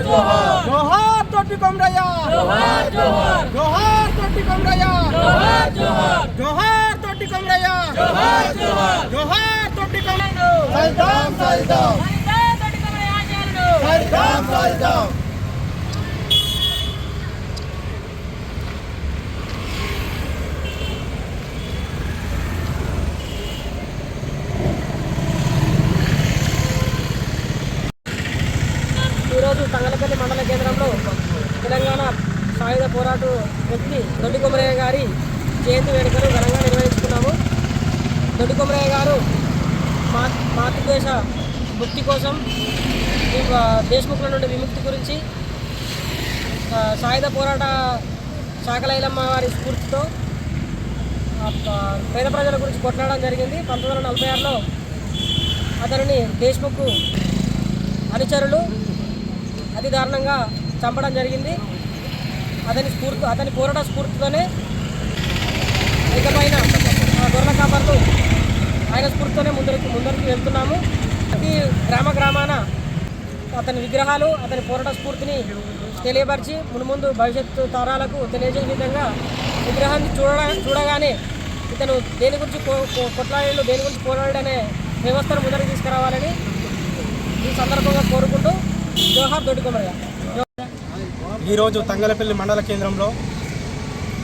జోహార్ తోటి కొమరయ్య జోహార్ తోటి కొమరయ్య జోహార్ తోటి కొమరయ్య జోహార్ తోటి కొమరయ్య సైదాం సైదాం సైదాం సైదాం ఈరోజు తంగలపల్లి మండల కేంద్రంలో తెలంగాణ సాయుధ పోరాట వ్యక్తి దొడ్డి కొమరయ్య గారి జయంతి వేడుకలు ఘనంగా నిర్వహించుకున్నాము దొడ్డి కొమరయ్య గారు మా మాతృదేశ ముక్తి కోసం దేశముఖుల నుండి విముక్తి గురించి సాయుధ పోరాట శాఖలైలమ్మ వారి స్ఫూర్తితో పేద ప్రజల గురించి కొట్లాడడం జరిగింది. పంతొమ్మిది వందల నలభై ఆరులో అతనిని దేశ్ముఖ్ అనుచరులు అతి దారుణంగా చంపడం జరిగింది. అతని స్ఫూర్తి అతని పోరాట స్ఫూర్తితోనే ఇకపైన ఆ గొర్రెల కాపర్లు ఆయన స్ఫూర్తితోనే ముందరికి ముందరికి వెళ్తున్నాము. ప్రతి గ్రామ గ్రామాన అతని విగ్రహాలు అతని పోరాట స్ఫూర్తిని తెలియపరిచి మునుముందు భవిష్యత్తు తరాలకు తెలియజేసే విధంగా విగ్రహాన్ని చూడ చూడగానే ఇతను దేని గురించి కొట్లాడాడు దేని గురించి పోరాడనే వ్యవస్థను ముందరికి తీసుకురావాలని ఈ సందర్భంగా కోరుకుంటూ జోహార్ దొడ్డి ఈరోజు తంగలపల్లి మండల కేంద్రంలో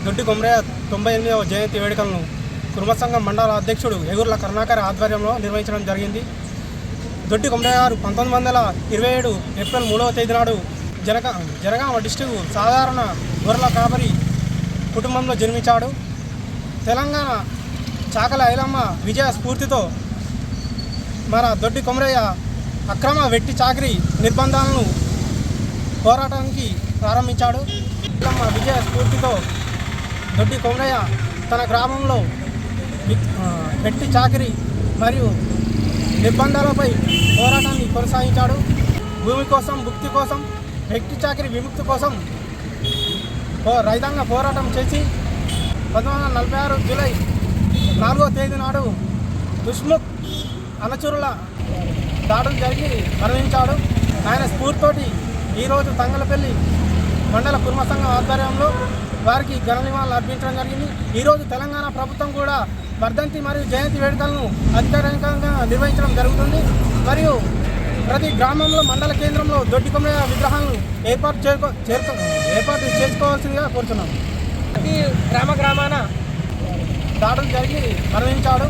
దొడ్డి కొమరయ్య తొంభై ఎనిమిదవ జయంతి వేడుకలను కుర్మ సంఘం మండల అధ్యక్షుడు ఎగుర్ల కరుణాకర్ ఆధ్వర్యంలో నిర్వహించడం జరిగింది. దొడ్డి కొమరయ్య గారు పంతొమ్మిది వందల ఇరవై ఏడు ఏప్రిల్ మూడవ తేదీ నాడు జనగా జనగామ డిస్టిక్ సాధారణ గొర్రెల కాపరి కుటుంబంలో జన్మించాడు. తెలంగాణ చాకల ఐలమ్మ విజయ స్ఫూర్తితో మన దొడ్డి కొమరయ్య అక్రమ వెట్టి చాకరీ నిర్బంధాలను పోరాటానికి ప్రారంభించాడు. ఐలమ్మ విజయ స్ఫూర్తితో దొడ్డి కొమరయ్య తన గ్రామంలో గట్టి చాకరీ మరియు నిర్బంధాలపై పోరాటాన్ని కొనసాగించాడు. భూమి కోసం భుక్తి కోసం వ్యక్తి చాకరీ విముక్తి కోసం పో- రైతాంగ పోరాటం చేసి పంతొమ్మిది నలభై ఆరు జూలై నాలుగో తేదీ నాడు దుష్ముఖ్ అనుచరుల దాడులు జరిగి మరణించాడు. ఆయన స్ఫూర్తితోటి ఈరోజు తంగలపల్లి మండల కుర్మ సంఘం ఆధ్వర్యంలో వారికి ఘన నివాళులు అర్పించడం జరిగింది. ఈరోజు తెలంగాణ ప్రభుత్వం కూడా వర్ధంతి మరియు జయంతి వేడుకలను అధికారికంగా నిర్వహించడం జరుగుతుంది. మరియు ప్రతి గ్రామంలో మండల కేంద్రంలో దొడ్డి కొమ్మల విగ్రహాలను ఏర్పాటు చేరుకో చేరుకో ఏర్పాటు చేసుకోవాల్సిందిగా కోరుతున్నాను ప్రతి గ్రామ గ్రామాన దాడులు జరిగి మరణించాడు.